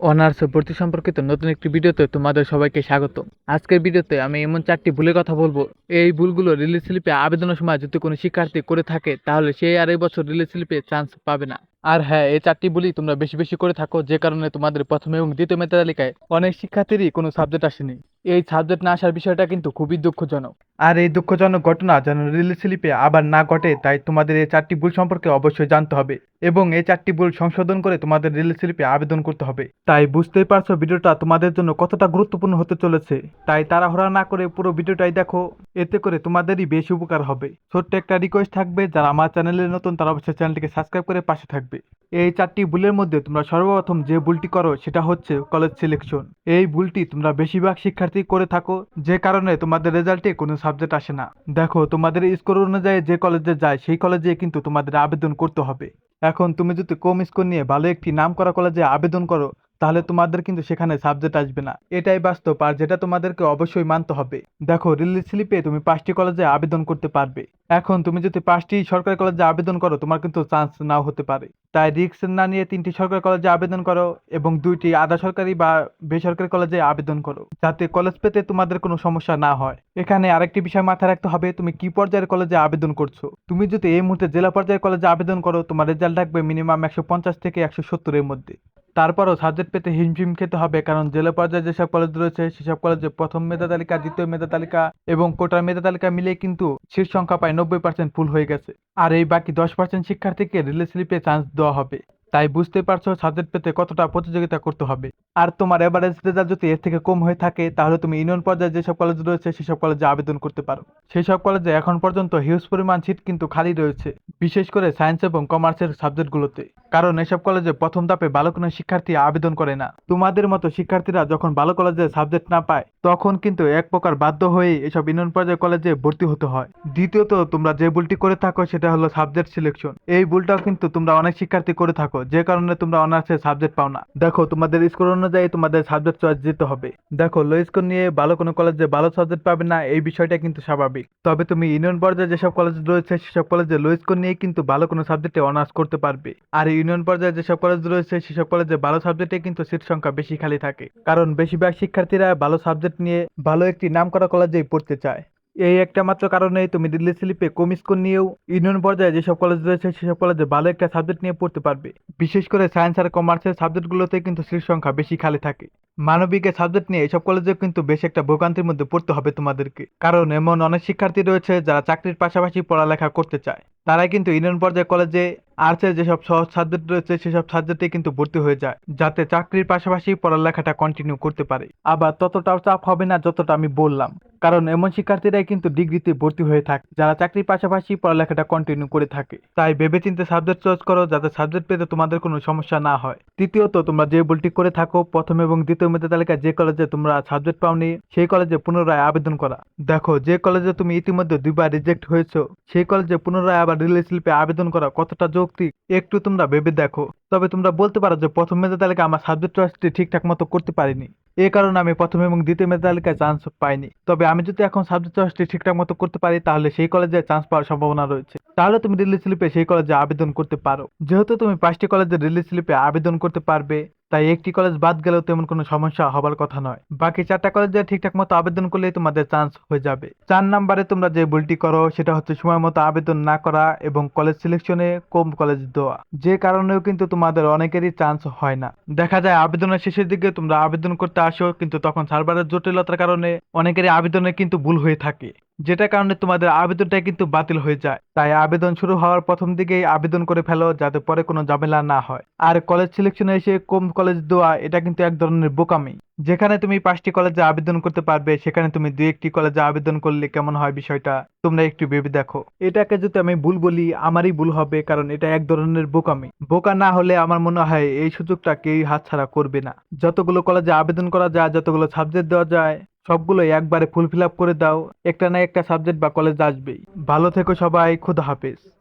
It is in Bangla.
অনার্স ভর্তি সম্পর্কিত নতুন একটি ভিডিওতে তোমাদের সবাইকে স্বাগত। আজকের ভিডিওতে আমি এমন চারটি ভুলের কথা বলব। এই ভুলগুলো রিলিজ স্লিপে আবেদনের সময় যদি কোনো শিক্ষার্থী করে থাকে, তাহলে সে আর এই বছর রিলিজ স্লিপে চান্স পাবে না। আর হ্যাঁ এই চারটি ভুলই তোমরা বেশি বেশি করে থাকো, যে কারণে তোমাদের প্রথম এবং দ্বিতীয় মেধা তালিকায় অনেক শিক্ষার্থীরই কোনো সাবজেক্ট আসেনি। এই সাবজেক্ট না আসার বিষয়টা কিন্তু খুবই দুঃখজনক। আর এই দুঃখজনক ঘটনা যেন রিলিজ স্লিপে আবার না ঘটে, তাই তোমাদের এই চারটি ভুল সম্পর্কে অবশ্যই জানতে হবে এবং এই চারটি ভুল সংশোধন করে তোমাদের রিলিজ স্লিপে আবেদন করতে হবে। তাই বুঝতেই পারছ ভিডিওটা তোমাদের জন্য কতটা গুরুত্বপূর্ণ হতে চলেছে, তাই তাড়াহুড়া না করে পুরো ভিডিওটাই দেখো, এতে করে তোমাদেরই বেশি উপকার হবে। ছোট্ট একটা রিকোয়েস্ট থাকবে, যারা আমার চ্যানেলে নতুন তারা অবশ্যই চ্যানেলটিকে সাবস্ক্রাইব করে পাশে থাকবে। এই চারটি ভুলের মধ্যে তোমরা সর্বপ্রথম যে ভুলটি করো, সেটা হচ্ছে কলেজ সিলেকশন এই ভুলটি তোমরা বেশিরভাগ শিক্ষার্থী করে থাকো, যে কারণে তোমাদের রেজাল্টে কোনো সাবজেক্ট আসে না। দেখো, তোমাদের স্কোর অনুযায়ী যে কলেজে যায়, সেই কলেজে কিন্তু তোমাদের আবেদন করতে হবে। এখন তুমি যদি কম স্কোর নিয়ে ভালো একটি নাম করা কলেজে আবেদন করো তাহলে তোমাদের কিন্তু সেখানে সাবজেক্ট আসবে না। এটাই বাস্তব, আর যেটা তোমাদেরকে অবশ্যই মানতে হবে। দেখো রিলিজ স্লিপে তুমি পাঁচটি কলেজে আবেদন করতে পারবে। এখন তুমি যদি পাঁচটি সরকারি কলেজে আবেদন করো, তোমার কিন্তু চান্স নাও হতে পারে। তাই রিস্ক না নিয়ে তিনটি সরকারি কলেজে আবেদন করো এবং দুইটি আধা সরকারি বা বেসরকারি কলেজে আবেদন করো, যাতে কলেজ পেতে তোমাদের কোনো সমস্যা না হয়। এখানে আরেকটি বিষয় মাথায় রাখতে হবে, তুমি কি পর্যায়ের কলেজে আবেদন করছ? তুমি যদি এই মুহূর্তে জেলা পর্যায়ের কলেজে আবেদন করো, তোমার রেজাল্ট থাকবে মিনিমাম একশো পঞ্চাশ থেকে একশো সত্তরের মধ্যে। তারপরও সাবজেক্ট পেতে হিমশিম খেতে হবে, কারণ জেলা পর্যায়ে যেসব কলেজ রয়েছে, সেসব কলেজে প্রথম মেধা তালিকা, দ্বিতীয় মেধা তালিকা এবং কোটার মেধা তালিকা মিলিয়ে কিন্তু শীর্ষ সংখ্যা প্রায় নব্বই পার্সেন্ট ফুল হয়ে গেছে। আর এই বাকি দশ পার্সেন্ট শিক্ষার্থীকে রিলে স্লিপে চান্স দেওয়া হবে। তাই বুঝতে পারছ সাবজেক্ট পেতে কতটা প্রতিযোগিতা করতে হবে। আর তোমার এভারেজ রেজাল্ট যদি এর থেকে কম হয়ে থাকে, তাহলে তুমি ইউনিয়ন পর্যায়ে যেসব কলেজ রয়েছে, সেসব কলেজে আবেদন করতে পারো। সেই সব কলেজে এখন পর্যন্ত হিউজ পরিমাণ সিট কিন্তু খালি রয়েছে, বিশেষ করে সায়েন্স এবং কমার্সের সাবজেক্টগুলোতে কারণ এসব কলেজে প্রথম ধাপে ভালো কোনো শিক্ষার্থী আবেদন করে না। তোমাদের মতো শিক্ষার্থীরা যখন ভালো কলেজে সাবজেক্ট না পায়, তখন কিন্তু এক প্রকার বাধ্য হয়ে এসব ইউনিয়ন পর্যায়ে কলেজে ভর্তি হতে হয়। দ্বিতীয়ত, তোমরা যে ভুলটি করে থাকো, সেটা হলো সাবজেক্ট সিলেকশন এই ভুলটাও কিন্তু তোমরা অনেক শিক্ষার্থী করে থাকো। যে কারণে তোমরা অনার্সে সাবজেক্ট পাও না। দেখো, তোমাদের স্কোর অনুযায়ী তোমাদের সাবজেক্ট চয়েস দিতে হবে। দেখো লো স্কোর নিয়ে ভালো কোনো কলেজে ভালো সাবজেক্ট পাবে না, এই বিষয়টা কিন্তু স্বাভাবিক। তবে তুমি ইউনিয়ন পর্যায়ে যেসব কলেজ রয়েছে, সেসব কলেজে লো স্কোর নিয়ে কিন্তু ভালো কোনো সাবজেক্টে অনার্স করতে পারবে। আর ইউনিয়ন পর্যায়ে যেসব কলেজ রয়েছে, সেসব কলেজে ভালো সাবজেক্টে কিন্তু সিট সংখ্যা বেশি খালি থাকে। কারণ বেশিরভাগ শিক্ষার্থীরা ভালো সাবজেক্ট নিয়ে ভালো একটি নাম করা কলেজেই পড়তে চায়। এই একটা মাত্র কারণে তুমি দিল্লি স্লিপে কম স্কোর নিয়েও ইউনিয়ন পর্যায়ে যেসব কলেজ রয়েছে, সেসব কলেজে ভালো একটা সাবজেক্ট নিয়ে পড়তে পারবে। বিশেষ করে সায়েন্স আর কমার্সের সাবজেক্টগুলোতে কিন্তু সিট সংখ্যা বেশি খালি থাকে। মানবিকের সাবজেক্ট নিয়ে এসব কলেজে কিন্তু বেশ একটা ভোগান্তির মধ্যে পড়তে হবে তোমাদেরকে। কারণ এমন অনেক শিক্ষার্থী রয়েছে যারা চাকরির পাশাপাশি পড়ালেখা করতে চায়। তারাই কিন্তু ইউনিয়ন পর্যায়ে কলেজে আর্টসের যেসব সহজ সাবজেক্ট রয়েছে, সেসব সাবজেক্টে কিন্তু ভর্তি হয়ে যায়, যাতে চাকরির পাশাপাশি পড়ালেখাটা কন্টিনিউ করতে পারে। আবার ততটাও চাপ হবে না যতটা আমি বললাম। কারণ এমন শিক্ষার্থীরাই কিন্তু ডিগ্রিতে ভর্তি হয়ে থাকে, যারা চাকরির পাশাপাশি পড়ালেখাটা কন্টিনিউ করে থাকে। তাই ভেবেচিন্তে সাবজেক্ট চয়েস করো, যাতে সাবজেক্ট পেতে তোমাদের কোনো সমস্যা না হয়। তৃতীয়ত, তোমরা যে ভুলটি করে থাকো, প্রথম এবং দ্বিতীয় মেধা তালিকায় যে কলেজে তোমরা সাবজেক্ট পাওনি, সেই কলেজে পুনরায় আবেদন করা। দেখো, যে কলেজে তুমি ইতিমধ্যে দুইবার রিজেক্ট হয়েছো, সেই কলেজে পুনরায় আবার রিলে স্লিপে আবেদন করা কতটা যৌক্তিক, একটু তোমরা ভেবে দেখো। তবে তোমরা বলতে পারো যে প্রথম মেধা তালিকা আমার সাবজেক্ট চয়েসটি ঠিকঠাক মতো করতে পারিনি। এই কারণে আমি প্রথম এবং দ্বিতীয় মেধা তালিকায় চান্স পাইনি। তবে আমি যদি এখন সাবজেক্ট চয়েসটি ঠিকঠাক মতো করতে পারি, তাহলে সেই কলেজে চান্স পাওয়ার সম্ভাবনা রয়েছে। তাহলে তুমি রিলিজ স্লিপে সেই কলেজে আবেদন করতে পারো। যেহেতু তুমি পাঁচটি কলেজের রিলিজ স্লিপে আবেদন করতে পারবে তাই একটি কলেজ বাদ গেলেও তেমন কোনো সমস্যা হবার কথা নয়। বাকি চারটা কলেজে ঠিকঠাক মতো আবেদন করলেই তোমাদের চান্স হয়ে যাবে। চার নাম্বারে তোমরা যে ভুলটি করো, সেটা হচ্ছে সময় মতো আবেদন না করা এবং কলেজ সিলেকশনে কম কলেজ দেওয়া। যে কারণেও কিন্তু তোমাদের অনেকেরই চান্স হয় না। দেখা যায় আবেদনের শেষের দিকে তোমরা আবেদন করতে আসো, কিন্তু তখন সার্ভারের জটিলতার কারণে অনেকেরই আবেদনে কিন্তু ভুল হয়ে থাকে। যেটা কারণে তোমাদের আবেদনটা কিন্তু বাতিল হয়ে যায়। তাই আবেদন শুরু হওয়ার প্রথম দিকেই আবেদন করে ফেলো যাতে পরে কোনো ঝামেলা না হয়। আর কলেজ সিলেকশনে এসে কম কলেজ দেওয়া, এটা কিন্তু এক ধরনের বোকামি। যেখানে তুমি পাঁচটি কলেজে আবেদন করতে পারবে, সেখানে তুমি দুই একটি কলেজে আবেদন করলে কেমন হয় বিষয়টা তোমরা একটু ভেবে দেখো। এটাকে যদি আমি ভুল বলি, আমারই ভুল হবে, কারণ এটা এক ধরনের বোকামি। বোকা না হলে আমার মনে হয় এই সুযোগটা কেউই হাতছাড়া করবে না। যতগুলো কলেজে আবেদন করা যায়, যতগুলো সাবজেক্ট দেওয়া যায় সবগুলো একবারে ফুল ফিল আপ করে দাও। একটা না একটা সাবজেক্ট বা কলেজ আসবেই। ভালো থেকো সবাই, খুদা হাফেজ।